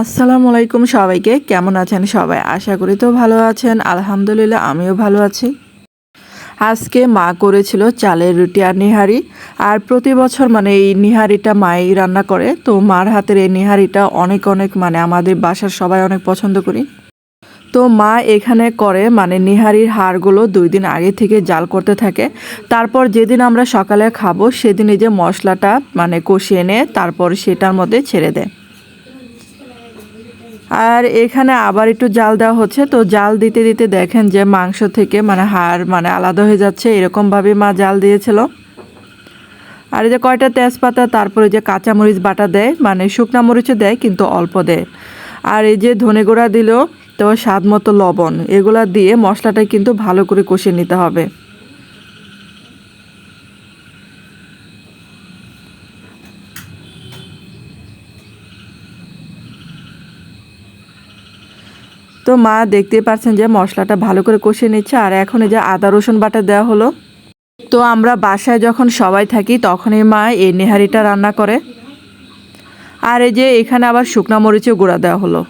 আসসালামু আলাইকুম সবাইকে। কেমন আছেন সবাই? আশা করি তো ভালো আছেন। আলহামদুলিল্লাহ, আমিও ভালো আছি। আজকে মা করেছিল চালের রুটি আর নিহারি। আর প্রতি বছর মানে এই নিহারিটা মাই রান্না করে। তো মার হাতের এই নিহারিটা অনেক অনেক মানে আমাদের বাসার সবাই অনেক পছন্দ করি। তো মা এখানে করে মানে নিহারির হাড়গুলো দুই দিন আগে থেকে জাল করতে থাকে। তারপর যেদিন আমরা সকালে খাব, সেদিন এই যে মশলাটা মানে কষিয়ে এনে তারপর সেটার মধ্যে ছেড়ে দেয়। আর এখানে আবার একটু জাল দেওয়া হচ্ছে। তো জাল দিতে দিতে দেখেন যে মাংস থেকে মানে হাড় মানে আলাদা হয়ে যাচ্ছে। এরকমভাবে মা জাল দিয়েছিল। আর এই যে কয়টা তেজপাতা, তারপরে যে কাঁচামরিচ বাটা দেয় মানে শুকনা মরিচও দেয়, কিন্তু অল্প দেয়। আর এই যে ধনে গুঁড়া দিল তো স্বাদ মতো লবণ, এগুলা দিয়ে মশলাটা কিন্তু ভালো করে কষিয়ে নিতে হবে। তো মা দেখতে পাচ্ছেন যে মশলাটা ভালো করে কষিয়ে নিচ্ছে, আর এখন এই যে আদা রসুন বাটা দেওয়া হলো। তো আমরা বাসায় যখন সবাই থাকি, তখনই মা এই নেহারিটা রান্না করে। আর এই যে এখানে আবার শুকনা মরিচেও গুঁড়া দেওয়া হলো।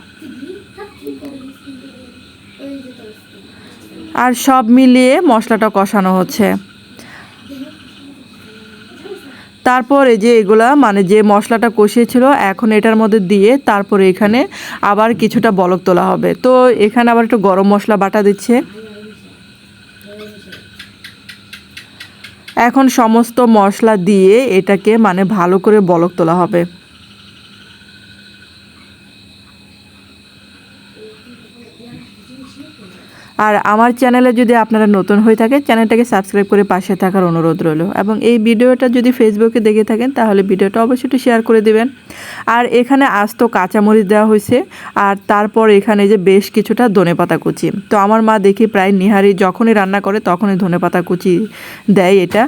আর সব মিলিয়ে মশলাটা কষানো হচ্ছে। তারপর এই যে এগুলা মানে যে মশলাটা কষিয়েছিল, এখন এটার মধ্যে দিয়ে তারপরে এখানে আবার কিছুটা বলক তোলা হবে। তো এখানে আবার একটু গরম মশলা বাটা দিচ্ছে। এখন সমস্ত মশলা দিয়ে এটাকে মানে ভালো করে বলক তোলা হবে। আর আমার চ্যানেলে যদি আপনারা নতুন হয়ে থাকেন চ্যানেলটাকে সাবস্ক্রাইব করে পাশে থাকার অনুরোধ রইল। এবং এই ভিডিওটা যদি ফেসবুকে দেখে থাকেন, তাহলে ভিডিওটা অবশ্যই একটু শেয়ার করে দেবেন। আর এখানে আস্ত কাঁচামরিচ দেওয়া হয়েছে, আর তারপর এখানে যে বেশ কিছুটা ধনেপাতা কুচি। তো আমার মা দেখি প্রায় নিহারি যখনই রান্না করে, তখনই ধনেপাতা কুচি দেয় এটা।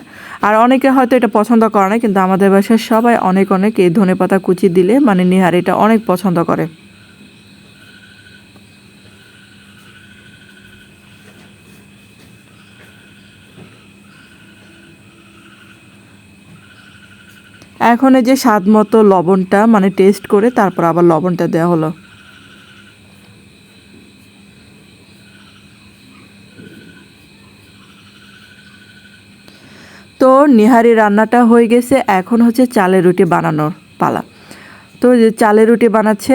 আর অনেকে হয়তো এটা পছন্দ করে না, কিন্তু আমাদের বাসায় সবাই অনেক অনেক এই ধনেপাতা কুচি দিলে মানে নিহারিটা অনেক পছন্দ করে। এখন এই যে স্বাদ মতো লবণটা মানে টেস্ট করে তারপর আবার লবণটা দেওয়া হলো। তো নিহারি রান্নাটা হয়ে গেছে, এখন হচ্ছে চালের রুটি বানানোর পালা। তো যে চালের রুটি বানাচ্ছে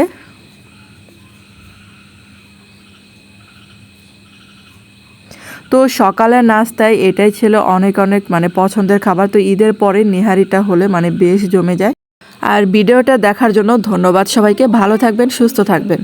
তো সকালের নাস্তায় এটাই ছিল অনেক অনেক মানে পছন্দের খাবার। তো ঈদের পরে নিহারিটা হলে মানে বেশ জমে যায়। আর ভিডিওটা দেখার জন্য ধন্যবাদ সবাইকে। ভালো থাকবেন, সুস্থ থাকবেন।